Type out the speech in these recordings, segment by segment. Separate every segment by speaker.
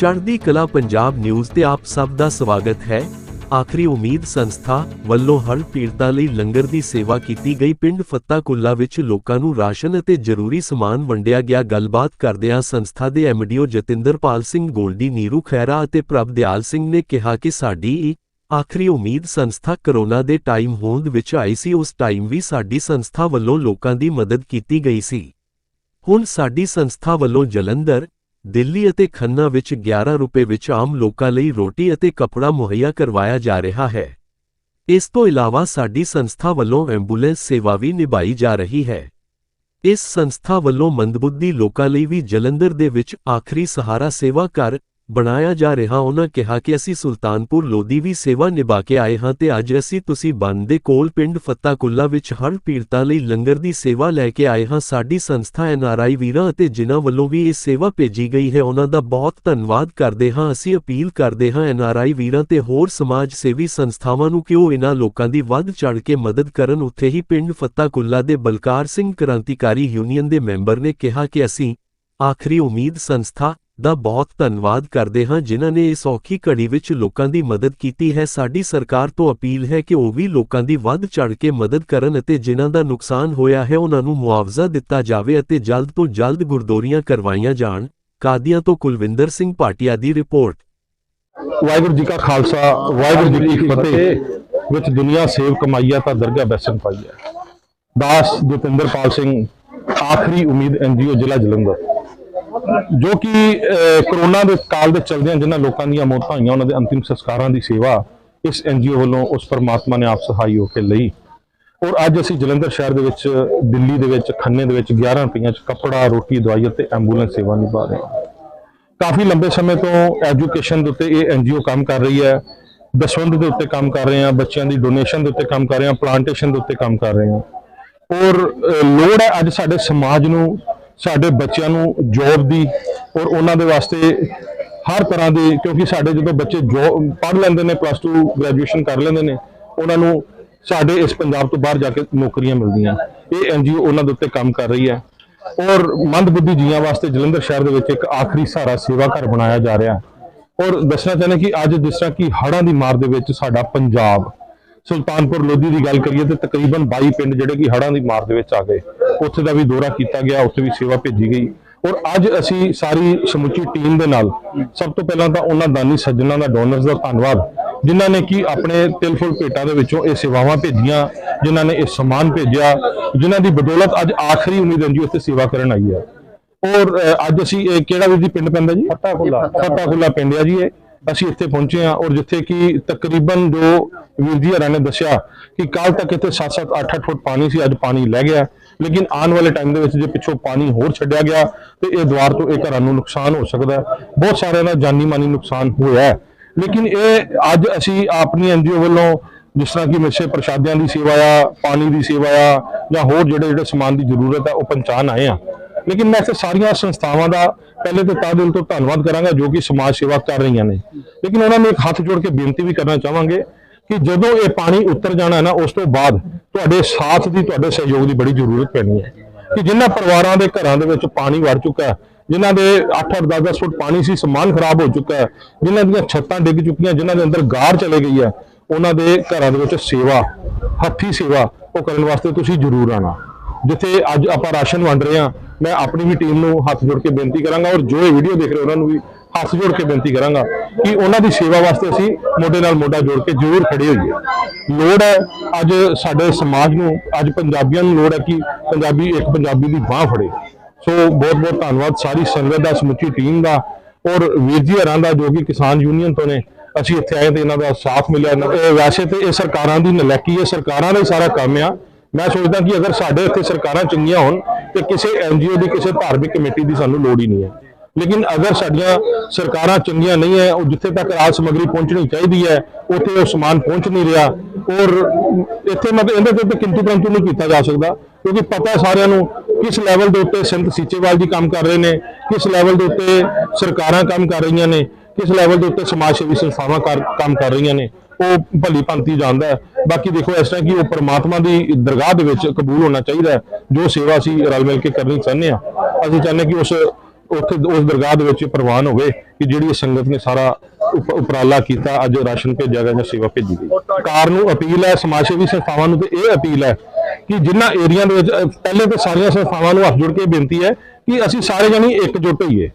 Speaker 1: ਚੜ੍ਹਦੀ ਕਲਾ ਪੰਜਾਬ ਨਿਊਜ਼ ਤੇ ਆਪ ਸਭ ਦਾ ਸਵਾਗਤ ਹੈ। ਆਖਰੀ ਉਮੀਦ ਸੰਸਥਾ ਵੱਲੋਂ ਹਰ ਪੀੜਤਾਂ ਲਈ ਲੰਗਰ ਦੀ ਸੇਵਾ ਕੀਤੀ ਗਈ। ਪਿੰਡ ਫੱਤਾਕੁੱਲਾ ਵਿੱਚ ਲੋਕਾਂ ਨੂੰ ਰਾਸ਼ਨ ਅਤੇ ਜ਼ਰੂਰੀ ਸਮਾਨ ਵੰਡਿਆ ਗਿਆ। ਗੱਲਬਾਤ ਕਰਦਿਆਂ ਸੰਸਥਾ ਦੇ ਐਮਡੀਓ ਜਤਿੰਦਰਪਾਲ ਸਿੰਘ ਗੋਲਡੀ, ਨੀਰੂ ਖੈਰਾ ਅਤੇ ਪ੍ਰਭਦਿਆਲ ਸਿੰਘ ਨੇ ਕਿਹਾ ਕਿ ਸਾਡੀ ਆਖਰੀ ਉਮੀਦ ਸੰਸਥਾ ਕਰੋਨਾ ਦੇ ਟਾਈਮ ਹੋਂਦ ਵਿੱਚ ਆਈ ਸੀ। ਉਸ ਟਾਈਮ ਵੀ ਸਾਡੀ ਸੰਸਥਾ ਵੱਲੋਂ ਲੋਕਾਂ ਦੀ ਮਦਦ ਕੀਤੀ ਗਈ ਸੀ। ਹੁਣ ਸਾਡੀ ਸੰਸਥਾ ਵੱਲੋਂ ਜਲੰਧਰ ਦਿੱਲੀ ਅਤੇ ਖੰਨਾ ਵਿੱਚ 11 ਰੁਪਏ ਵਿੱਚ ਆਮ ਲੋਕਾਂ ਲਈ ਰੋਟੀ ਅਤੇ ਕੱਪੜਾ ਮੁਹੱਈਆ ਕਰਵਾਇਆ ਜਾ ਰਿਹਾ ਹੈ। ਇਸ ਤੋਂ ਇਲਾਵਾ ਸਾਡੀ ਸੰਸਥਾ ਵੱਲੋਂ ਐਂਬੂਲੈਂਸ ਸੇਵਾ ਵੀ ਨਿਭਾਈ ਜਾ ਰਹੀ ਹੈ। ਇਸ ਸੰਸਥਾ ਵੱਲੋਂ ਮੰਦਬੁੱਧੀ ਲੋਕਾਂ ਲਈ ਵੀ ਜਲੰਧਰ ਦੇ ਵਿੱਚ ਆਖਰੀ ਸਹਾਰਾ ਸੇਵਾ ਘਰ ਬਣਾਇਆ ਜਾ ਰਿਹਾ, ਉਹਨਾਂ ਕਿਹਾ ਕਿ ਅਸੀਂ ਸੁਲਤਾਨਪੁਰ ਲੋਧੀ ਵੀ ਸੇਵਾ ਨਿਭਾ ਕੇ ਆਏ ਹਾਂ ਤੇ ਅੱਜ ਅਸੀਂ ਤੁਸੀਂ ਬੰਦ ਦੇ ਕੋਲ ਪਿੰਡ ਫੱਤਾਕੁੱਲਾ ਵਿੱਚ ਹਰ ਪੀੜਤਾਂ ਲਈ ਲੰਗਰ ਦੀ ਸੇਵਾ ਲੈ ਕੇ ਆਏ ਹਾਂ। ਸਾਡੀ ਸੰਸਥਾ ਐਨਆਰਆਈ ਵੀਰਾਂ ਅਤੇ ਜਿਨ੍ਹਾਂ ਵੱਲੋਂ ਵੀ ਇਹ ਸੇਵਾ ਭੇਜੀ ਗਈ ਹੈ, ਉਹਨਾਂ ਦਾ ਬਹੁਤ ਧੰਨਵਾਦ ਕਰਦੇ ਹਾਂ। ਅਸੀਂ ਅਪੀਲ ਕਰਦੇ ਹਾਂ ਐਨਆਰਆਈ ਵੀਰਾਂ ਤੇ ਹੋਰ ਸਮਾਜ ਸੇਵੀ ਸੰਸਥਾਵਾਂ ਨੂੰ ਕਿ ਉਹ ਇਹਨਾਂ ਲੋਕਾਂ ਦੀ ਵੱਧ ਚੜ ਕੇ ਮਦਦ ਕਰਨ। ਉੱਥੇ ਹੀ ਪਿੰਡ ਫੱਤਾਕੁੱਲਾ ਦੇ ਬਲਕਾਰ ਸਿੰਘ ਕ੍ਰਾਂਤੀਕਾਰੀ ਯੂਨੀਅਨ ਦੇ ਮੈਂਬਰ ਨੇ ਕਿਹਾ ਕਿ ਅਸੀਂ ਆਖਰੀ ਉਮੀਦ ਸੰਸਥਾ ਦਾ ਬਹੁਤ ਧੰਨਵਾਦ ਕਰਦੇ ਹਾਂ ਜਿਨ੍ਹਾਂ ਨੇ ਇਸ ਔਖੀ ਘੜੀ ਵਿੱਚ ਲੋਕਾਂ ਦੀ ਮਦਦ ਕੀਤੀ ਹੈ। ਸਾਡੀ ਸਰਕਾਰ ਤੋਂ ਅਪੀਲ ਹੈ ਕਿ ਉਹ ਵੀ ਲੋਕਾਂ ਦੀ ਵੱਧ ਚੜ ਕੇ ਮਦਦ ਕਰਨ ਅਤੇ ਜਿਨ੍ਹਾਂ ਦਾ ਨੁਕਸਾਨ ਹੋਇਆ ਹੈ ਉਹਨਾਂ ਨੂੰ ਮੁਆਵਜ਼ਾ ਦਿੱਤਾ ਜਾਵੇ ਅਤੇ ਜਲਦ ਤੋਂ ਜਲਦ ਗੁਰਦੋਰੀਆਂ ਕਰਵਾਈਆਂ ਜਾਣ। ਕਾਦੀਆਂ ਤੋਂ ਕੁਲਵਿੰਦਰ ਸਿੰਘ ਭਾਟੀਆ ਦੀ ਰਿਪੋਰਟ।
Speaker 2: ਵਾਹਿਗੁਰੂ ਜੀ ਕਾ ਖਾਲਸਾ, ਵਾਹਿਗੁਰੂ ਜੀ ਕੀ ਫਤਿਹ। ਵਿੱਚ ਦੁਨੀਆ ਸੇਵ ਕਮਾਈਆ ਤਾਂ ਦਰਗਾਹ ਬੈਸਨ ਪਾਈਆ ਦਾਸ ਜਤਿੰਦਰਪਾਲ ਸਿੰਘ, ਆਖਰੀ ਉਮੀਦ ਐਨਜੀਓ ਜ਼ਿਲ੍ਹਾ ਜਲੰਧਰ। ਜੋ ਕਿ ਕਰੋਨਾ ਦੇ ਕਾਲ ਦੇ ਚਲਦਿਆਂ ਜਿਨ੍ਹਾਂ ਲੋਕਾਂ ਦੀਆਂ ਮੌਤਾਂ ਹੋਈਆਂ, ਉਹਨਾਂ ਦੇ ਅੰਤਿਮ ਸੰਸਕਾਰਾਂ ਦੀ ਸੇਵਾ ਇਸ ਐਨਜੀਓ ਵੱਲੋਂ ਉਸ ਪਰਮਾਤਮਾ ਨੇ ਆਪ ਸਹਾਈ ਹੋ ਕੇ ਲਈ। ਔਰ ਅੱਜ ਅਸੀਂ ਜਲੰਧਰ ਸ਼ਹਿਰ ਦੇ ਵਿੱਚ, ਦਿੱਲੀ ਦੇ ਵਿੱਚ, ਖੰਨੇ ਦੇ ਵਿੱਚ 11 ਰੁਪਈਆਂ 'ਚ ਕੱਪੜਾ, ਰੋਟੀ, ਦਵਾਈ ਅਤੇ ਐਂਬੂਲੈਂਸ ਸੇਵਾ ਨਿਭਾ ਰਹੇ ਹਾਂ। ਕਾਫੀ ਲੰਬੇ ਸਮੇਂ ਤੋਂ ਐਜੂਕੇਸ਼ਨ ਦੇ ਉੱਤੇ ਇਹ ਐਨਜੀਓ ਕੰਮ ਕਰ ਰਹੀ ਹੈ। ਦਸਵੰਧ ਦੇ ਉੱਤੇ ਕੰਮ ਕਰ ਰਹੇ ਹਾਂ, ਬੱਚਿਆਂ ਦੀ ਡੋਨੇਸ਼ਨ ਦੇ ਉੱਤੇ ਕੰਮ ਕਰ ਰਹੇ ਹਾਂ, ਪਲਾਂਟੇਸ਼ਨ ਦੇ ਉੱਤੇ ਕੰਮ ਕਰ ਰਹੇ ਹਾਂ। ਔਰ ਲੋੜ ਹੈ ਅੱਜ ਸਾਡੇ ਸਮਾਜ ਨੂੰ ਸਾਡੇ ਬੱਚਿਆਂ ਨੂੰ ਜੋਬ ਦੀ ਔਰ ਉਹਨਾਂ ਦੇ ਵਾਸਤੇ ਹਰ ਤਰ੍ਹਾਂ ਦੇ, ਕਿਉਂਕਿ ਸਾਡੇ ਜਦੋਂ ਬੱਚੇ ਜੋ, ਪੜ੍ਹ ਲੈਂਦੇ ਨੇ ਪਲੱਸ 2 ਗ੍ਰੈਜੂਏਸ਼ਨ ਕਰ ਲੈਂਦੇ ਨੇ, ਉਹਨਾਂ ਨੂੰ ਸਾਡੇ ਇਸ ਪੰਜਾਬ ਤੋਂ ਬਾਹਰ ਜਾ ਕੇ ਨੌਕਰੀਆਂ ਮਿਲਦੀਆਂ। ਇਹ ਐਨਜੀਓ ਉਹਨਾਂ ਦੇ ਉੱਤੇ ਕੰਮ ਕਰ ਰਹੀ ਹੈ। ਔਰ ਮੰਦਬੁੱਧੀ ਜੀਆਂ ਵਾਸਤੇ ਜਲੰਧਰ ਸ਼ਹਿਰ ਦੇ ਵਿੱਚ ਇੱਕ ਆਖਰੀ ਸਹਾਰਾ ਸੇਵਾ ਘਰ ਬਣਾਇਆ ਜਾ ਰਿਹਾ। ਔਰ ਦੱਸਣਾ ਚਾਹੁੰਦੇ ਕਿ ਅੱਜ ਜਿਸ ਤਰ੍ਹਾਂ ਕਿ ਹੜ੍ਹਾਂ ਦੀ ਮਾਰ ਦੇ ਵਿੱਚ ਸਾਡਾ ਪੰਜਾਬ ਸੁਲਤਾਨਪੁਰ ਲੋਧੀ ਦੀ ਗੱਲ ਕਰੀਏ ਤੇ ਤਕਰੀਬਨ 22 ਪਿੰਡ ਜਿਹੜੇ ਕਿ ਹੜ੍ਹਾਂ ਦੀ ਮਾਰ ਦੇ ਵਿੱਚ ਆ ਗਏ ਉੱਥੇ ਦਾ ਵੀ ਦੌਰਾ ਕੀਤਾ ਗਿਆ ਉੱਥੇ ਵੀ ਸੇਵਾ ਭੇਜੀ ਗਈ। ਔਰ ਅੱਜ ਅਸੀਂ ਸਾਰੀ ਸਮੁੱਚੀ ਟੀਮ ਦੇ ਨਾਲ ਸਭ ਤੋਂ ਪਹਿਲਾਂ ਤਾਂ ਉਹਨਾਂ ਦਾਨੀ ਸੱਜਣਾ ਦਾ ਡੋਨਰਸ ਦਾ ਧੰਨਵਾਦ ਜਿਨ੍ਹਾਂ ਨੇ ਕਿ ਆਪਣੇ ਤਿਲ ਫੁੱਲ ਭੇਟਾਂ ਦੇ ਵਿੱਚੋਂ ਇਹ ਸੇਵਾਵਾਂ ਭੇਜੀਆਂ ਜਿਨ੍ਹਾਂ ਨੇ ਇਹ ਸਮਾਨ ਭੇਜਿਆ ਜਿਨ੍ਹਾਂ ਦੀ ਬਦੌਲਤ ਅੱਜ ਆਖਰੀ ਉਮੀਦ ਐਨਜੀਓ ਇੱਥੇ ਸੇਵਾ ਕਰਨ ਆਈ ਹੈ। ਔਰ ਅੱਜ ਅਸੀਂ ਇਹ ਕਿਹੜਾ ਵੀਰ ਜੀ ਪਿੰਡ ਪੈਂਦਾ ਜੀ? ਫੱਤਾਕੁੱਲਾ ਫੱਤਾਕੁੱਲਾ ਪਿੰਡ ਆ ਜੀ ਇਹ। ਅਸੀਂ ਇੱਥੇ ਪਹੁੰਚੇ ਹਾਂ ਔਰ ਜਿੱਥੇ ਕਿ ਤਕਰੀਬਨ ਜੋ ਵੀਰ ਜੀ ਹਰਾਂ ਨੇ ਦੱਸਿਆ ਕਿ ਕੱਲ ਤੱਕ ਇੱਥੇ 7-7 8-8 ਫੁੱਟ ਪਾਣੀ ਸੀ, ਅੱਜ ਪਾਣੀ ਲੈ ਗਿਆ। ਲੇਕਿਨ ਆਉਣ ਵਾਲੇ ਟਾਈਮ ਦੇ ਵਿੱਚ ਜੇ ਪਿੱਛੋਂ ਪਾਣੀ ਹੋਰ ਛੱਡਿਆ ਗਿਆ, ਤੇ ਇਹ ਦੁਆਰ ਤੋਂ ਇਹ ਘਰਾਂ ਨੂੰ ਨੁਕਸਾਨ ਹੋ ਸਕਦਾ ਬਹੁਤ ਸਾਰਿਆਂ ਦਾ ਜਾਨੀ ਮਾਨੀ ਨੁਕਸਾਨ ਹੋਇਆ ਲੇਕਿਨ ਇਹ ਅੱਜ ਅਸੀਂ ਆਪਣੀ ਐਨਜੀਓ ਵੱਲੋਂ ਜਿਸ ਤਰ੍ਹਾਂ ਕਿ ਮਿੱਸੇ ਪ੍ਰਸ਼ਾਦਿਆਂ ਦੀ ਸੇਵਾ ਆ, ਪਾਣੀ ਦੀ ਸੇਵਾ ਆ, ਜਾਂ ਹੋਰ ਜਿਹੜੇ ਜਿਹੜੇ ਸਮਾਨ ਦੀ ਜ਼ਰੂਰਤ ਆ, ਉਹ ਪਹੁੰਚਾਣ ਆਏ ਆ ਲੇਕਿਨ ਮੈਂ ਇੱਥੇ ਸਾਰੀਆਂ ਸੰਸਥਾਵਾਂ ਦਾ ਪਹਿਲੇ ਤੇ ਤਾਂ ਦਿਲ ਤੋਂ ਧੰਨਵਾਦ ਕਰਾਂਗਾ ਜੋ ਕਿ ਸਮਾਜ ਸੇਵਾ ਕਰ ਰਹੀਆਂ ਨੇ। ਲੇਕਿਨ ਉਹਨਾਂ ਨੂੰ ਇੱਕ ਹੱਥ ਜੋੜ ਕੇ ਬੇਨਤੀ ਵੀ ਕਰਨਾ ਚਾਹਾਂਗੇ ਕਿ ਜਦੋਂ ਇਹ ਪਾਣੀ ਉਤਰ ਜਾਣਾ ਨਾ, ਉਸ ਤੋਂ ਬਾਅਦ ਤੁਹਾਡੇ ਸਾਥ ਦੀ, ਤੁਹਾਡੇ ਸਹਿਯੋਗ ਦੀ ਬੜੀ ਜ਼ਰੂਰਤ ਪੈਣੀ ਹੈ। ਕਿ ਜਿਨ੍ਹਾਂ ਪਰਿਵਾਰਾਂ ਦੇ ਘਰਾਂ ਦੇ ਵਿੱਚ ਪਾਣੀ ਵੜ ਚੁੱਕਾ ਹੈ, ਜਿਨ੍ਹਾਂ ਦੇ 8-8 10-10 ਫੁੱਟ ਪਾਣੀ ਸੀ, ਸਮਾਨ ਖਰਾਬ ਹੋ ਚੁੱਕਾ ਹੈ, ਜਿਨ੍ਹਾਂ ਦੀਆਂ ਛੱਤਾਂ ਡਿੱਗ ਚੁੱਕੀਆਂ, ਜਿਨ੍ਹਾਂ ਦੇ ਅੰਦਰ ਗਾਰ ਚਲੇ ਗਈ ਹੈ, ਉਹਨਾਂ ਦੇ ਘਰਾਂ ਦੇ ਵਿੱਚ ਸੇਵਾ, ਹੱਥੀ ਸੇਵਾ, ਉਹ ਕਰਨ ਵਾਸਤੇ ਤੁਸੀਂ ਜ਼ਰੂਰ ਆਣਾ ਜਿੱਥੇ ਅੱਜ ਆਪਾਂ ਰਾਸ਼ਨ ਵੰਡ ਰਹੇ ਹਾਂ, ਮੈਂ ਆਪਣੀ ਵੀ ਟੀਮ ਨੂੰ ਹੱਥ ਜੋੜ ਕੇ ਬੇਨਤੀ ਕਰਾਂਗਾ ਔਰ ਜੋ ਇਹ ਵੀਡੀਓ ਦੇਖ ਰਹੇ ਉਹਨਾਂ ਨੂੰ ਵੀ ਹੱਥ ਜੋੜ ਕੇ ਬੇਨਤੀ ਕਰਾਂਗਾ ਕਿ ਉਹਨਾਂ ਦੀ ਸੇਵਾ ਵਾਸਤੇ ਅਸੀਂ ਮੋਢੇ ਨਾਲ ਮੋਢਾ ਜੋੜ ਕੇ ਜ਼ਰੂਰ ਖੜੇ ਹੋਈਏ। ਲੋੜ ਹੈ ਅੱਜ ਸਾਡੇ ਸਮਾਜ ਨੂੰ, ਅੱਜ ਪੰਜਾਬੀਆਂ ਨੂੰ ਲੋੜ ਹੈ ਕਿ ਪੰਜਾਬੀ ਇੱਕ ਪੰਜਾਬੀ ਦੀ ਬਾਹ ਫੜੇ। ਸੋ ਬਹੁਤ ਬਹੁਤ ਧੰਨਵਾਦ ਸਾਰੀ ਸੰਗਤ ਦਾ, ਸਮੁੱਚੀ ਟੀਮ ਦਾ ਔਰ ਵੀਰ ਜੀ ਹਰਾਂ ਦਾ ਜੋ ਕਿ ਕਿਸਾਨ ਯੂਨੀਅਨ ਤੋਂ ਨੇ, ਅਸੀਂ ਇੱਥੇ ਆਏ ਤੇ ਇਹਨਾਂ ਦਾ ਸਾਥ ਮਿਲਿਆ। ਵੈਸੇ ਤੇ ਇਹ ਸਰਕਾਰਾਂ ਦੀ ਨਲੈਕੀ ਹੈ, ਸਰਕਾਰਾਂ ਦਾ ਹੀ ਸਾਰਾ ਕੰਮ ਆ। ਮੈਂ ਸੋਚਦਾ ਕਿ ਅਗਰ ਸਾਡੇ ਇੱਥੇ ਸਰਕਾਰਾਂ ਚੰਗੀਆਂ ਹੋਣ ਤੇ ਕਿਸੇ ਐਨਜੀਓ ਦੀ, ਕਿਸੇ ਧਾਰਮਿਕ ਕਮੇਟੀ ਦੀ ਸਾਨੂੰ ਲੋੜ ਹੀ ਨਹੀਂ ਹੈ। ਲੇਕਿਨ ਅਗਰ ਸਾਡੀਆਂ ਸਰਕਾਰਾਂ ਚੰਗੀਆਂ ਨਹੀਂ ਹੈ ਉਹ ਜਿੱਥੇ ਤੱਕ ਰਾਜ ਸਮੱਗਰੀ ਪਹੁੰਚਣੀ ਚਾਹੀਦੀ ਹੈ ਉੱਥੇ ਉਹ ਸਮਾਨ ਪਹੁੰਚ ਨਹੀਂ ਰਿਹਾ। ਔਰ ਇੱਥੇ ਮਤਲਬ ਇਹਦੇ ਤੇ ਤਾਂ ਕਿੰਤੂ ਪਰੰਤੂ ਨਹੀਂ ਕੀਤਾ ਜਾ ਸਕਦਾ, ਕਿਉਂਕਿ ਪਤਾ ਹੈ ਸਾਰਿਆਂ ਨੂੰ ਕਿਸ ਲੈਵਲ ਦੇ ਉੱਤੇ ਸੰਤ ਸੀਚੇਵਾਲ ਜੀ ਕੰਮ ਕਰ ਰਹੇ ਨੇ, ਕਿਸ ਲੈਵਲ ਦੇ ਉੱਤੇ ਸਰਕਾਰਾਂ ਕੰਮ ਕਰ ਰਹੀਆਂ ਨੇ, ਕਿਸ ਲੈਵਲ ਦੇ ਉੱਤੇ ਸਮਾਜ ਸੇਵੀ ਸੰਸਥਾਵਾਂ ਕਰ- ਕੰਮ ਕਰ ਰਹੀਆਂ ਨੇ, ਉਹ ਭਲੀ ਭੰਤੀ ਜਾਣਦਾ ਹੈ ਬਾਕੀ ਦੇਖੋ, ਇਸ ਤਰ੍ਹਾਂ ਕਿ ਉਹ ਪਰਮਾਤਮਾ ਦੀ ਦਰਗਾਹ ਦੇ ਵਿੱਚ ਕਬੂਲ ਹੋਣਾ ਚਾਹੀਦਾ ਜੋ ਸੇਵਾ ਅਸੀਂ ਰਲ ਮਿਲ ਕੇ ਕਰਨੀ ਚਾਹੁੰਦੇ ਆ ਅਸੀਂ ਚਾਹੁੰਦੇ ਕਿ ਉਸ ਉੱਥੇ ਉਸ ਦਰਗਾਹ ਦੇ ਵਿੱਚ ਪ੍ਰਵਾਨ ਹੋਵੇ ਕਿ ਜਿਹੜੀ ਸੰਗਤ ਨੇ ਸਾਰਾ ਉਪਰਾਲਾ ਕੀਤਾ, ਅੱਜ ਰਾਸ਼ਨ ਭੇਜਿਆ ਗਿਆ ਜਾਂ ਸੇਵਾ ਭੇਜੀ ਗਈ। ਸਰਕਾਰ ਨੂੰ ਅਪੀਲ ਹੈ, ਸਮਾਜ ਸੇਵੀ ਸੰਸਥਾਵਾਂ ਨੂੰ ਤੇ ਇਹ ਅਪੀਲ ਹੈ ਕਿ ਜਿਨ੍ਹਾਂ ਏਰੀਆ ਦੇ ਵਿੱਚ ਪਹਿਲੇ ਤਾਂ ਸਾਰੀਆਂ ਸੰਸਥਾਵਾਂ ਨੂੰ ਹੱਥ ਜੋੜ ਕੇ ਬੇਨਤੀ ਹੈ ਕਿ ਅਸੀਂ ਸਾਰੇ ਜਣੇ ਇਕਜੁੱਟ ਹੋਈਏ।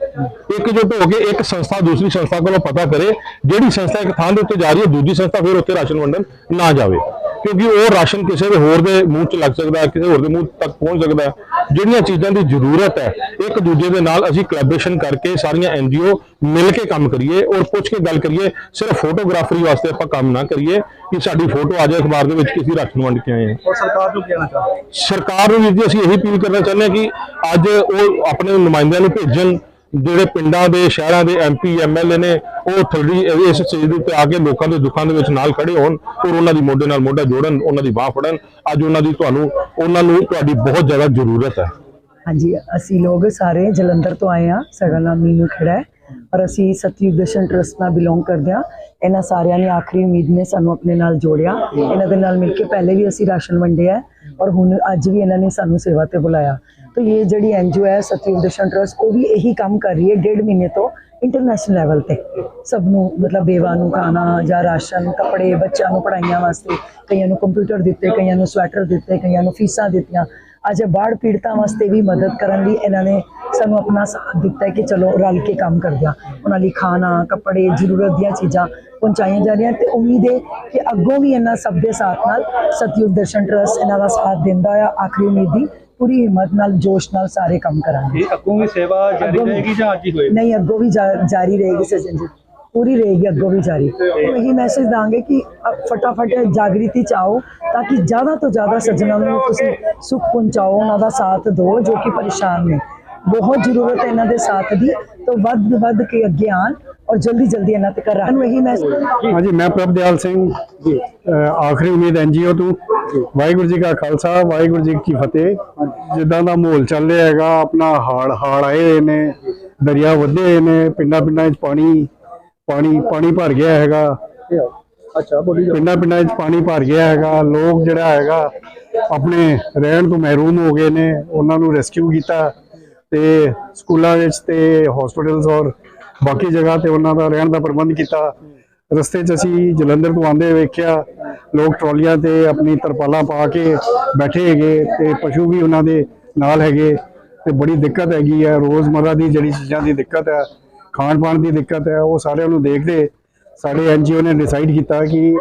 Speaker 2: ਇਕਜੁੱਟ ਹੋ ਕੇ ਇੱਕ ਸੰਸਥਾ ਦੂਸਰੀ ਸੰਸਥਾ ਕੋਲੋਂ ਪਤਾ ਕਰੇ, ਜਿਹੜੀ ਸੰਸਥਾ ਇੱਕ ਥਾਂ ਦੇ ਉੱਤੇ ਜਾ ਰਹੀ ਹੈ, ਦੂਜੀ ਸੰਸਥਾ ਫਿਰ ਉੱਥੇ ਰਾਸ਼ਨ ਵੰਡਣ ਨਾ ਜਾਵੇ। ਕਿਉਂਕਿ ਉਹ ਰਾਸ਼ਨ ਕਿਸੇ ਦੇ ਹੋਰ ਦੇ ਮੂੰਹ 'ਚ ਲੱਗ ਸਕਦਾ ਹੈ ਕਿਸੇ ਹੋਰ ਦੇ ਮੂੰਹ ਤੱਕ ਪਹੁੰਚ ਸਕਦਾ ਜਿਹੜੀਆਂ ਚੀਜ਼ਾਂ ਦੀ ਜ਼ਰੂਰਤ ਹੈ ਇੱਕ ਦੂਜੇ ਦੇ ਨਾਲ ਅਸੀਂ ਕੋਲੈਬੋਰੇਸ਼ਨ ਕਰਕੇ ਸਾਰੀਆਂ ਐਨਜੀਓ ਮਿਲ ਕੇ ਕੰਮ ਕਰੀਏ ਔਰ ਪੁੱਛ ਕੇ ਗੱਲ ਕਰੀਏ ਸਿਰਫ ਫੋਟੋਗ੍ਰਾਫਰੀ ਵਾਸਤੇ ਆਪਾਂ ਕੰਮ ਨਾ ਕਰੀਏ ਕਿ ਸਾਡੀ ਫੋਟੋ ਆ ਜਾਏ ਅਖਬਾਰ ਦੇ ਵਿੱਚ ਕਿ ਅਸੀਂ ਰਾਸ਼ਨ ਵੰਡ ਕੇ ਆਏ ਹਾਂ।
Speaker 3: ਸਰਕਾਰ ਨੂੰ ਕਹਿਣਾ ਚਾਹੁੰਦੇ
Speaker 2: ਸਰਕਾਰ ਨੂੰ ਜੀ ਅਸੀਂ ਇਹੀ ਅਪੀਲ ਕਰਨਾ ਚਾਹੁੰਦੇ ਹਾਂ ਕਿ ਅੱਜ ਉਹ ਆਪਣੇ ਨੁਮਾਇੰਦਿਆਂ ਨੂੰ ਭੇਜਣ ਜਿਹੜੇ ਪਿੰਡਾਂ ਦੇ, ਸ਼ਹਿਰਾਂ ਦੇ ਐਮਪੀ ਐਮਐਲਏ ਨੇ, ਉਹ ਥੋੜੀ ਇਸ ਚੀਜ਼ ਦੇ ਉੱਤੇ ਆ ਕੇ ਲੋਕਾਂ ਦੇ ਦੁੱਖਾਂ ਦੇ ਵਿੱਚ ਨਾਲ ਖੜੇ ਹੋਣ ਔਰ ਉਹਨਾਂ ਦੀ ਮੋਢੇ ਨਾਲ ਮੋਢਾ ਜੋੜਨ, ਉਹਨਾਂ ਦੀ ਬਾਹ ਫੜਨ। ਅੱਜ ਉਹਨਾਂ ਦੀ ਤੁਹਾਨੂੰ, ਉਹਨਾਂ ਨੂੰ ਤੁਹਾਡੀ ਬਹੁਤ ਜ਼ਿਆਦਾ ਜ਼ਰੂਰਤ ਹੈ।
Speaker 4: ਹਾਂਜੀ, ਅਸੀਂ ਲੋਕ ਸਾਰੇ ਜਲੰਧਰ ਤੋਂ ਆਏ ਆ ਸਾਡਾ ਨਾਮ ਮੀਨੂ ਖੜਾ ਹੈ ਔਰ ਅਸੀਂ ਸਤਯੁਗ ਦਰਸ਼ਨ ਟਰਸਟ ਨਾਲ ਬਿਲੋਂਗ ਕਰਦੇ ਆ ਇਹਨਾਂ ਸਾਰਿਆਂ ਨੇ ਆਖਰੀ ਉਮੀਦ ਨੇ ਸਾਨੂੰ ਆਪਣੇ ਨਾਲ ਜੋੜਿਆ। ਇਹਨਾਂ ਦੇ ਨਾਲ ਮਿਲ ਕੇ ਪਹਿਲੇ ਵੀ ਅਸੀਂ ਰਾਸ਼ਨ ਵੰਡਿਆ ਔਰ ਹੁਣ ਅੱਜ ਵੀ ਇਹਨਾਂ ਨੇ ਸਾਨੂੰ ਸੇਵਾ ਤੇ ਬੁਲਾਇਆ। ਤਾਂ ਇਹ ਜਿਹੜੀ ਐਨਜੀਓ ਹੈ ਸਤਯੁਗ ਦਰਸ਼ਨ ਟਰਸਟ ਉਹ ਵੀ ਇਹੀ ਕੰਮ ਕਰ ਰਹੀ ਹੈ ਡੇਢ ਮਹੀਨੇ ਤੋਂ ਇੰਟਰਨੈਸ਼ਨਲ ਲੈਵਲ ਤੇ। ਸਭ ਨੂੰ ਮਤਲਬ ਬੇਵਾ ਨੂੰ ਖਾਣਾ ਜਾਂ ਰਾਸ਼ਨ, ਕੱਪੜੇ ਬੱਚਿਆਂ ਨੂੰ ਪੜਾਈਆਂ ਵਾਸਤੇ, ਕਈਆਂ ਨੂੰ ਕੰਪਿਊਟਰ ਦਿੱਤੇ, ਕਈਆਂ ਨੂੰ ਸਵੈਟਰ ਦਿੱਤੇ, ਕਈਆਂ ਨੂੰ ਫੀਸਾਂ ਦਿੱਤੀਆਂ। ਅੱਜ ਬਾੜ ਪੀੜਤਾਂ ਵਾਸਤੇ ਵੀ ਮਦਦ ਕਰਨ ਲਈ ਇਹਨਾਂ ਨੇ ਸਾਨੂੰ ਆਪਣਾ ਸਾਥ ਦਿੱਤਾ ਕਿ ਚਲੋ ਰਲ ਕੇ ਕੰਮ ਕਰਦੇ ਹਾਂ। ਉਹਨਾਂ ਲਈ ਖਾਣਾ, ਕੱਪੜੇ, ਜ਼ਰੂਰਤ ਦੀਆਂ ਚੀਜ਼ਾਂ ਪਹੁੰਚਾਈਆਂ ਜਾ ਰਹੀਆਂ ਤੇ ਉਮੀਦ ਹੈ ਕਿ ਅੱਗੋਂ ਵੀ ਇਹਨਾਂ ਸਭ ਦੇ ਸਾਥ ਨਾਲ ਸਤਯੁਗ ਦਰਸ਼ਨ ਟਰਸਟ ਇਹਨਾਂ ਦਾ ਸਾਥ ਦਿੰਦਾ ਆ। ਆਖਰੀ ਉਮੀਦ ਦੀ ਪੂਰੀ ਹਿੰਮਤ ਨਾਲ ਜੋਸ਼ ਨਾਲ ਸਾਰੇ ਕੰਮ ਕਰਾਂਗੇ।
Speaker 3: ਇਹ ਅੱਗੋਂ ਵੀ ਸੇਵਾ ਜਾਰੀ ਰਹੇਗੀ ਜਾਂ ਅੱਜ ਹੀ ਹੋਏਗੀ?
Speaker 4: ਨਹੀਂ ਅੱਗੋਂ ਵੀ ਜਾਰੀ ਰਹੇਗੀ ਸਜਨ ਜੀ। ਪੂਰੀ ਰਹੇਗੀ ਅੱਗੋਂ ਵੀ ਜਾਰੀ। ਇਹੀ ਮੈਸੇਜ ਦਾਂਗੇ ਕਿ ਫਟਾਫਟ ਜਾਗ੍ਰਿਤੀ ਚਾਓ ਤਾਂ ਕਿ ਜ਼ਿਆਦਾ ਤੋਂ ਜ਼ਿਆਦਾ ਸੱਜਣਾਂ ਨੂੰ ਤੁਸੀਂ ਸੁੱਖ ਪਹੁੰਚਾਓ ਉਹਨਾਂ ਦਾ ਸਾਥ ਦਿਓ ਜੋ ਕਿ ਪਰੇਸ਼ਾਨ ਨੇ। ਬਹੁਤ ਜ਼ਰੂਰਤ ਹੈ ਇਹਨਾਂ ਦੇ ਸਾਥ ਦੀ ਤਾਂ ਵੱਧ ਵੱਧ ਕੇ ਅੱਗੇ ਆਣ ਔਰ ਜਲਦੀ ਜਲਦੀ ਇਹਨਾਂ ਤੇ ਕਰਾਂ ਨੂੰ ਇਹੀ ਮੈਸੇਜ
Speaker 5: ਹਾਂਜੀ ਮੈਂ ਪ੍ਰਭਦਿਆਲ ਸਿੰਘ ਜੀ। ਆਖਰੀ ਉਮੀਦ ਐਨਜੀਓ ਤੋਂ। ਵਾਹਿਗੁਰੂ ਜੀ ਕਾ ਖਾਲਸਾ ਵਾਹਿਗੁਰੂ ਜੀ ਕੀ ਫਤਿਹ। ਜਿੱਦਾਂ ਦਾ ਮਾਹੌਲ ਚੱਲ ਰਿਹਾ ਹੈਗਾ ਆਪਣਾ ਹਾੜ ਹਾੜ ਆਏ ਹੋਏ ਨੇ ਦਰਿਆ ਵਧੇ ਹੋਏ ਨੇ ਪਿੰਡਾਂ ਪਿੰਡਾਂ 'ਚ ਪਾਣੀ ਪਾਣੀ ਪਾਣੀ ਭਰ ਗਿਆ ਹੈਗਾ।
Speaker 3: ਅੱਛਾ ਬੋਲੀ
Speaker 5: ਪਿੰਡਾਂ ਪਿੰਡਾਂ 'ਚ ਪਾਣੀ ਭਰ ਗਿਆ ਹੈਗਾ। ਲੋਕ ਜਿਹੜਾ ਹੈਗਾ ਆਪਣੇ ਰਹਿਣ ਤੋਂ ਮਹਿਰੂਮ ਹੋ ਗਏ ਨੇ। ਉਹਨਾਂ ਨੂੰ ਰੈਸਕਿਊ ਕੀਤਾ ਤੇ ਸਕੂਲਾਂ ਵਿੱਚ ਤੇ ਹਸਪੀਟਲਸ ਔਰ ਬਾਕੀ ਜਗ੍ਹਾ ਤੇ ਉਹਨਾਂ ਦਾ ਰਹਿਣ ਦਾ ਪ੍ਰਬੰਧ ਕੀਤਾ। ਰਸਤੇ 'ਚ ਅਸੀਂ ਜਲੰਧਰ ਤੋਂ ਆਉਂਦੇ ਵੇਖਿਆ, ਲੋਕ ਟਰਾਲੀਆਂ ਤੇ ਆਪਣੀ ਤਰਪਾਲਾਂ ਪਾ ਕੇ ਬੈਠੇ ਹੈਗੇ ਤੇ ਪਸ਼ੂ ਵੀ ਉਹਨਾਂ ਦੇ ਨਾਲ ਹੈਗੇ ਤੇ ਬੜੀ ਦਿੱਕਤ ਹੈਗੀ ਹੈ ਰੋਜ਼ਮਰਰਾ ਦੀ ਜਿਹੜੀ ਚੀਜ਼ਾਂ ਦੀ ਦਿੱਕਤ ਹੈ ਖਾਣ ਪਾਣ ਦੀ ਦਿੱਕਤ ਹੈ ਉਹ ਸਾਰਿਆਂ ਨੂੰ ਦੇਖਦੇ ਸਾਡੇ ਐਨਜੀਓ ਨੇ ਡਿਸਾਈਡ ਕੀਤਾ ਕਿ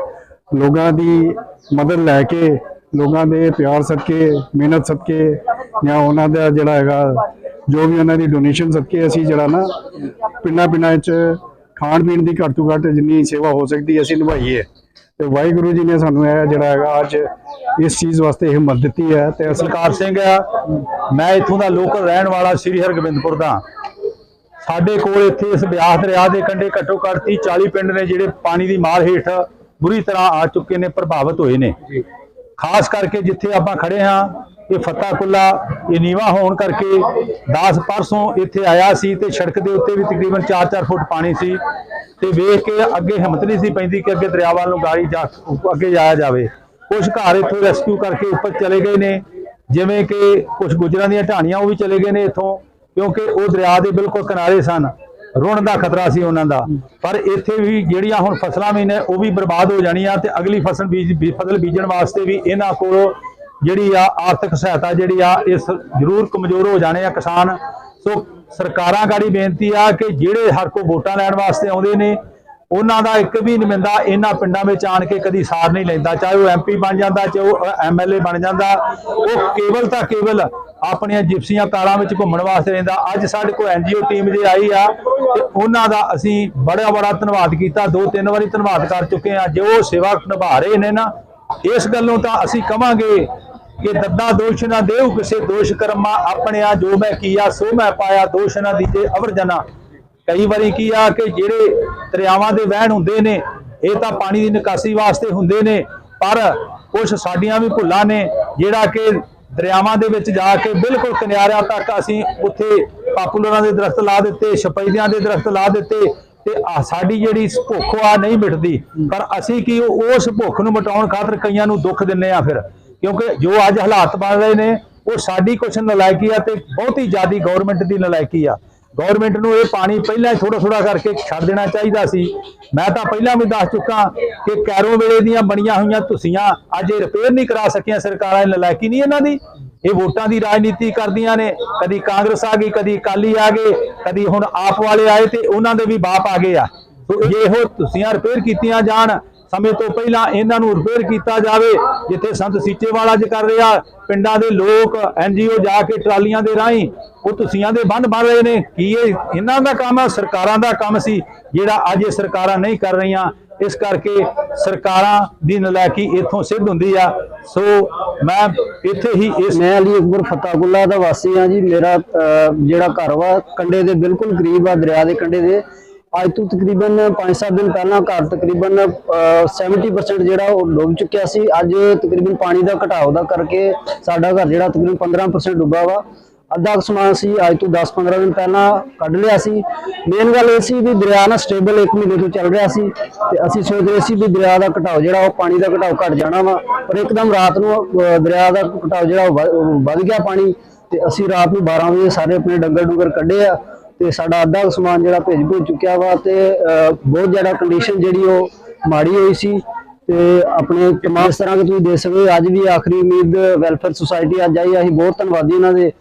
Speaker 5: ਲੋਕਾਂ ਦੀ ਮਦਦ ਲੈ ਕੇ, ਲੋਕਾਂ ਦੇ ਪਿਆਰ ਸਦਕੇ, ਮਿਹਨਤ ਸਦਕੇ ਜਾਂ ਉਹਨਾਂ ਦਾ ਜਿਹੜਾ ਹੈਗਾ ਜੋ ਵੀ ਉਹਨਾਂ ਦੀ ਡੋਨੇਸ਼ਨ ਸਦਕੇ ਅਸੀਂ ਜਿਹੜਾ ਨਾ ਪਿੰਡਾਂ ਪਿੰਡਾਂ 'ਚ ਖਾਣ ਪੀਣ ਦੀ ਘੱਟ ਤੋਂ ਘੱਟ ਜਿੰਨੀ ਸੇਵਾ ਹੋ ਸਕਦੀ ਅਸੀਂ ਨਿਭਾਈਏ। ਤੇ ਵਾਹਿਗੁਰੂ ਜੀ ਨੇ ਸਾਨੂੰ ਇਹ ਜਿਹੜਾ ਹੈਗਾ ਅੱਜ ਇਸ ਚੀਜ਼ ਵਾਸਤੇ ਹਿੰਮਤ ਦਿੱਤੀ ਹੈ ਤੇ ਅਸੀਂ
Speaker 6: ਸਰਕਾਰ ਸਿੰਘ ਆ, ਮੈਂ ਇੱਥੋਂ ਦਾ ਲੋਕਲ ਰਹਿਣ ਵਾਲਾ ਸ੍ਰੀ ਹਰਗੋਬਿੰਦਪੁਰ ਦਾ। ਸਾਡੇ ਕੋਲ ਇੱਥੇ ਇਸ ਬਿਆਸ ਦਰਿਆ ਦੇ ਕੰਢੇ ਘੱਟੋ ਘੱਟ 30 40 ਪਿੰਡ ਨੇ ਜਿਹੜੇ ਪਾਣੀ ਦੀ ਮਾਰ ਹੇਠ ਬੁਰੀ ਤਰ੍ਹਾਂ ਆ ਚੁੱਕੇ ਨੇ, ਪ੍ਰਭਾਵਿਤ ਹੋਏ ਨੇ। ਖਾਸ ਕਰਕੇ ਜਿੱਥੇ ਆਪਾਂ ਖੜੇ ਹਾਂ, ਇਹ ਫੱਤਾ ਕੁੱਲਾ ਇਹ ਨੀਵਾ ਹੋਣ ਕਰਕੇ 10 ਪਰਸੋਂ ਇੱਥੇ ਆਇਆ ਸੀ ਤੇ ਸੜਕ ਦੇ ਉੱਤੇ ਵੀ ਤਕਰੀਬਨ 4-4 ਫੁੱਟ ਪਾਣੀ ਸੀ ਤੇ ਵੇਖ ਕੇ ਅੱਗੇ ਹਿੰਮਤ ਨਹੀਂ ਸੀ ਪੈਂਦੀ ਕਿ ਅੱਗੇ ਦਰਿਆ ਵੱਲ ਨੂੰ ਗਾੜੀ ਜਾ ਅੱਗੇ ਜਾਇਆ ਜਾਵੇ। ਕੁਝ ਘਰ ਇੱਥੋਂ ਰੈਸਕਿਊ ਕਰਕੇ ਉੱਪਰ ਚਲੇ ਗਏ ਨੇ, ਜਿਵੇਂ ਕਿ ਕੁਝ ਗੁਜਰਾਂ ਦੀਆਂ ਢਾਣੀਆਂ ਉਹ ਵੀ ਚਲੇ ਗਏ ਨੇ ਇੱਥੋਂ, ਕਿਉਂਕਿ ਉਹ ਦਰਿਆ ਦੇ ਬਿਲਕੁਲ ਕਿਨਾਰੇ ਸਨ। ਰੁਣ ਦਾ ਖਤਰਾ ਸੀ ਉਹਨਾਂ ਦਾ। ਪਰ ਇੱਥੇ ਵੀ ਜਿਹੜੀਆਂ ਹੁਣ ਫਸਲਾਂ ਵੀ ਨੇ, ਉਹ ਵੀ ਬਰਬਾਦ ਹੋ ਜਾਣੀਆਂ ਤੇ ਅਗਲੀ ਫਸਲ ਬੀਜ, ਬੀ- ਫਸਲ ਬੀਜਣ ਵਾਸਤੇ ਵੀ ਇਹਨਾਂ ਕੋਲ ਜਿਹੜੀ ਆ ਆਰਥਿਕ ਸਹਾਇਤਾ ਜਿਹੜੀ ਆ, ਇਸ ਜ਼ਰੂਰ ਕਮਜ਼ੋਰ ਹੋ ਜਾਣੇ ਆ ਕਿਸਾਨ। ਸੋ ਸਰਕਾਰਾਂ ਗਾੜੀ ਬੇਨਤੀ ਆ ਕਿ ਜਿਹੜੇ ਹਰ ਕੋ ਵੋਟਾਂ ਲੈਣ ਵਾਸਤੇ ਆਉਂਦੇ ਨੇ ਉਹਨਾਂ ਦਾ ਇੱਕ ਵੀ ਨੁਮਾਇੰਦਾ ਇਹਨਾਂ ਪਿੰਡਾਂ ਵਿੱਚ ਆਣ ਕੇ ਕਦੀ ਸਾਰ ਨਹੀਂ ਲੈਂਦਾ, ਚਾਹੇ ਉਹ ਐਮਪੀ ਬਣ ਜਾਂਦਾ, ਚਾਹੇ ਉਹ ਐਮਐਲਏ ਬਣ ਜਾਂਦਾ, ਉਹ ਕੇਵਲ ਤਾਂ ਕੇਵਲ ਆਪਣੀਆਂ ਜਿਪਸੀਆਂ ਕਾਰਾਂ ਵਿੱਚ ਘੁੰਮਣ ਵਾਸਤੇ ਰਹਿੰਦਾ। ਅੱਜ ਸਾਡੇ ਕੋਲ ਐਨਜੀਓ ਟੀਮ ਜੇ ਆਈ ਆ, ਤੇ ਉਹਨਾਂ ਦਾ ਅਸੀਂ ਬੜਾ ਬੜਾ ਧੰਨਵਾਦ ਕੀਤਾ, ਦੋ ਤਿੰਨ ਵਾਰੀ ਧੰਨਵਾਦ ਕਰ ਚੁੱਕੇ ਆ ਜੋ ਸੇਵਾ ਨਿਭਾ ਰਹੇ ਨੇ ਨਾ, ਇਸ ਗੱਲੋਂ ਤਾਂ ਅਸੀਂ ਕਵਾਂਗੇ ਕਿ ਦੱਦਾ ਦੋਸ਼ ਨਾ ਦੇਉ ਕਿਸੇ ਦੋਸ਼ ਕਰਮਾ ਆਪਣਿਆ ਜੋ ਮੈਂ ਕੀਆ, ਸੋ ਮੈਂ ਪਾਇਆ, ਦੋਸ਼ ਨਾ ਦੀਜੇ, ਅਵਰ ਜਨਾ। ਕਈ ਵਾਰੀ ਕੀ ਆ ਕਿ ਜਿਹੜੇ ਦਰਿਆਵਾਂ ਦੇ ਵਹਿਣ ਹੁੰਦੇ ਨੇ, ਇਹ ਤਾਂ ਪਾਣੀ ਦੀ ਨਿਕਾਸੀ ਵਾਸਤੇ ਹੁੰਦੇ ਨੇ, ਪਰ ਕੁਝ ਸਾਡੀਆਂ ਵੀ ਭੁੱਲਾਂ ਨੇ, ਜਿਹੜਾ ਕਿ ਦਰਿਆਵਾਂ ਦੇ ਵਿੱਚ ਜਾ ਕੇ ਬਿਲਕੁਲ ਕਿਨਾਰਿਆਂ ਤੱਕ ਅਸੀਂ ਉੱਥੇ ਪਾਪੂਲਰਾਂ ਦੇ ਦਰਖਤ ਲਾ ਦਿੱਤੇ ਛਪਈਦਿਆਂ ਦੇ ਦਰਖਤ ਲਾ ਦਿੱਤੇ ਤੇ ਸਾਡੀ ਜਿਹੜੀ ਭੁੱਖ ਆ ਨਹੀਂ ਮਿਟਦੀ। ਪਰ ਅਸੀਂ ਕੀ ਉਹ- ਉਸ ਭੁੱਖ ਨੂੰ ਮਿਟਾਉਣ ਖਾਤਰ ਕਈਆਂ ਨੂੰ ਦੁੱਖ ਦਿੰਨੇ ਆ ਫਿਰ, ਕਿਉਂਕਿ ਜੋ ਅੱਜ ਹਾਲਾਤ ਬਣ ਰਹੇ ਨੇ, ਉਹ ਸਾਡੀ ਕੁਛ ਨਲਾਇਕੀ ਆ ਤੇ ਬਹੁਤੀ ਜ਼ਿਆਦੀ ਗਵਰਨਮੈਂਟ ਦੀ ਨਲਾਇਕੀ ਆ। ਗਵਰਨਮੈਂਟ ਨੂੰ ਇਹ ਪਾਣੀ ਪਹਿਲਾਂ ਹੀ ਥੋੜਾ ਥੋੜਾ ਕਰਕੇ ਛੱਡ ਦੇਣਾ ਚਾਹੀਦਾ ਸੀ। ਮੈਂ ਤਾਂ ਪਹਿਲਾਂ ਵੀ ਦੱਸ ਚੁੱਕਾ ਕਿ ਕੈਰੋ ਵੇਲੇ ਦੀਆਂ ਬਣੀਆਂ ਹੋਈਆਂ ਤੁਸੀਆਂ ਅੱਜ ਇਹ ਰਿਪੇਅਰ ਨਹੀਂ ਕਰਾ ਸਕੀਆਂ, ਸਰਕਾਰਾਂ ਇਹ ਨਲਾਇਕੀ ਨਹੀਂ ਇਹਨਾਂ ਦੀ। ਇਹ ਵੋਟਾਂ ਦੀ ਰਾਜਨੀਤੀ ਕਰਦੀਆਂ ਨੇ। ਕਦੀ ਕਾਂਗਰਸ ਆ ਗਈ, ਕਦੀ ਅਕਾਲੀ ਆ ਗਏ, ਕਦੀ ਹੁਣ ਆਪ ਵਾਲੇ ਆਏ ਤੇ ਉਹਨਾਂ ਦੇ ਵੀ ਬਾਪ ਆ ਗਏ ਆ। ਸੋ ਇਹੋ ਤੁਸੀਆਂ ਰਿਪੇਅਰ ਕੀਤੀਆਂ ਜਾਣ ਸਮੇਂ ਤੋਂ ਪਹਿਲਾਂ ਇਹਨਾਂ ਨੂੰ ਰਿਪੇਅਰ ਕੀਤਾ ਜਾਵੇ, ਜਿੱਥੇ ਸੰਤ ਸੀਚੇਵਾਲ ਅੱਜ ਕਰ ਰਿਹਾ, ਪਿੰਡਾਂ ਦੇ ਲੋਕ ਐਨਜੀਓ ਜਾ ਕੇ ਟਰਾਲੀਆਂ ਦੇ ਰਾਹੀਂ, ਉਹ ਤੁਸੀਆਂ ਦੇ ਬੰਨ ਬਣ ਰਹੇ ਨੇ। ਕੀ ਇਹ ਇਹਨਾਂ ਦਾ ਕੰਮ ਹੈ ਸਰਕਾਰਾਂ ਦਾ ਕੰਮ ਸੀ, ਜਿਹੜਾ ਅੱਜ ਇਹ ਸਰਕਾਰਾਂ ਨਹੀਂ ਕਰ ਰਹੀਆਂ। ਇਸ ਕਰਕੇ ਸਰਕਾਰਾਂ ਦੀ ਨਲਾਇਕੀ ਇੱਥੋਂ ਸਿੱਧ ਹੁੰਦੀ ਆ। ਸੋ ਮੈਂ ਇੱਥੇ ਹੀ ਇਸ
Speaker 7: ਮੈਂ ਅਲੀ ਅਕਬਰ ਫਤਾਹੁੱਲਾ ਦਾ ਵਾਸੀ ਹਾਂ ਜੀ। ਮੇਰਾ ਜਿਹੜਾ ਘਰ ਵਾ ਕੰਡੇ ਦੇ ਬਿਲਕੁਲ ਕਰੀਬ ਆ, ਦਰਿਆ ਦੇ ਕੰਡੇ ਦੇ। ਅੱਜ ਤੋਂ ਤਕਰੀਬਨ 5-7 ਦਿਨ ਪਹਿਲਾਂ ਘਰ ਤਕਰੀਬਨ ਅਹ, 70% ਜਿਹੜਾ ਉਹ ਡੁੱਬ ਚੁੱਕਿਆ ਸੀ। ਅੱਜ ਤਕਰੀਬਨ ਪਾਣੀ ਦਾ ਘਟਾਓ ਦਾ ਕਰਕੇ ਸਾਡਾ ਘਰ ਜਿਹੜਾ ਤਕਰੀਬਨ 15% ਡੁੱਬਾ ਵਾ। ਅੱਧਾ ਕੁ ਸਮਾਨ ਸੀ ਅੱਜ ਤੋਂ 10-15 ਦਿਨ ਪਹਿਲਾਂ ਕੱਢ ਲਿਆ ਸੀ। ਮੇਨ ਗੱਲ ਇਹ ਸੀ ਵੀ ਦਰਿਆ ਨਾ ਸਟੇਬਲ 1 ਮਹੀਨੇ ਤੋਂ ਚੱਲ ਰਿਹਾ ਸੀ ਤੇ ਅਸੀਂ ਸੋਚ ਰਹੇ ਸੀ ਵੀ ਦਰਿਆ ਦਾ ਘਟਾਓ ਜਿਹੜਾ ਉਹ ਪਾਣੀ ਦਾ ਘਟਾਓ ਘਟ ਜਾਣਾ ਵਾ। ਪਰ ਇੱਕਦਮ ਰਾਤ ਨੂੰ ਦਰਿਆ ਦਾ ਘਟਾਓ ਜਿਹੜਾ ਉਹ ਵ- ਉਹ ਵੱਧ ਗਿਆ ਪਾਣੀ ਤੇ ਅਸੀਂ ਰਾਤ ਨੂੰ 12 ਵਜੇ ਸਾਰੇ ਆਪਣੇ ਡੰਗਰ ਡੁੰਗਰ ਕੱਢੇ ਆ। ਤੇ ਸਾਡਾ ਅੱਧਾ ਸਮਾਨ ਜਿਹੜਾ ਭੇਜ ਭੁੱਜ ਚੁੱਕਿਆ ਵਾ ਤੇ ਬਹੁਤ ਜ਼ਿਆਦਾ ਕੰਡੀਸ਼ਨ ਜਿਹੜੀ ਉਹ ਮਾੜੀ ਹੋਈ ਸੀ ਤੇ ਆਪਣੇ ਤਮਾਮ ਇਸ ਤਰ੍ਹਾਂ ਕਿ ਤੁਸੀਂ ਦੇਖ ਸਕਦੇ ਹੋ, ਅੱਜ ਵੀ ਆਖਰੀ ਉਮੀਦ ਵੈਲਫੇਅਰ ਸੁਸਾਇਟੀ ਅੱਜ ਆਈ ਅਸੀਂ ਬਹੁਤ ਧੰਨਵਾਦੀ ਇਹਨਾਂ ਦੇ।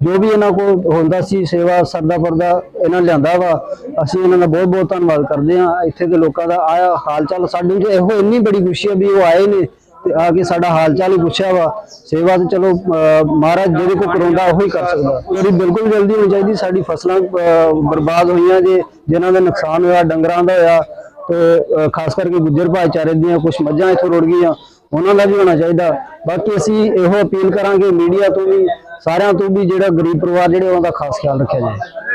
Speaker 7: ਜੋ ਵੀ ਇਹਨਾਂ ਕੋਲ ਹੁੰਦਾ ਸੀ ਸੇਵਾ ਸਰਦਾ ਪਰਦਾ ਇਹਨਾਂ ਲਿਆਂਦਾ ਵਾ ਅਸੀਂ ਇਹਨਾਂ ਦਾ ਬਹੁਤ ਬਹੁਤ ਧੰਨਵਾਦ ਕਰਦੇ ਹਾਂ। ਇੱਥੇ ਦੇ ਲੋਕਾਂ ਦਾ ਆਇਆ ਹਾਲ ਚਾਲ ਸਾਡੇ ਇਹੋ ਇੰਨੀ ਬੜੀ ਖੁਸ਼ੀ ਹੈ ਵੀ ਉਹ ਆਏ ਨੇ। ਤੇ ਆ ਕੇ ਸਾਡਾ ਹਾਲ ਚਾਲ ਹੀ ਪੁੱਛਿਆ ਵਾ। ਸੇਵਾ ਤੇ ਚਲੋ ਮਹਾਰਾਜ ਜਿਹਦੇ ਕੋ ਕਰਾਉਂਦਾ ਉਹ ਹੀ ਕਰ ਸਕਦਾ। ਜਿਹੜੀ ਬਿਲਕੁਲ ਜਲਦੀ ਹੋਣੀ ਚਾਹੀਦੀ, ਸਾਡੀ ਫਸਲਾਂ ਬਰਬਾਦ ਹੋਈਆਂ ਜੇ, ਜਿਨ੍ਹਾਂ ਦਾ ਨੁਕਸਾਨ ਹੋਇਆ, ਡੰਗਰਾਂ ਦਾ ਹੋਇਆ, ਤੇ ਖਾਸ ਕਰਕੇ ਗੁੱਜਰ ਭਾਈਚਾਰੇ ਦੀਆਂ ਕੁਝ ਮੱਝਾਂ ਇੱਥੋਂ ਰੁੜ ਗਈਆਂ, ਉਹਨਾਂ ਦਾ ਵੀ ਹੋਣਾ ਚਾਹੀਦਾ। ਬਾਕੀ ਅਸੀਂ ਇਹੋ ਅਪੀਲ ਕਰਾਂਗੇ, ਮੀਡੀਆ ਤੋਂ ਵੀ, ਸਾਰਿਆਂ ਤੋਂ ਵੀ ਜਿਹੜਾ ਗਰੀਬ ਪਰਿਵਾਰ, ਜਿਹੜੇ ਉਹਨਾਂ ਦਾ ਖਾਸ ਖਿਆਲ ਰੱਖਿਆ ਜਾਏ।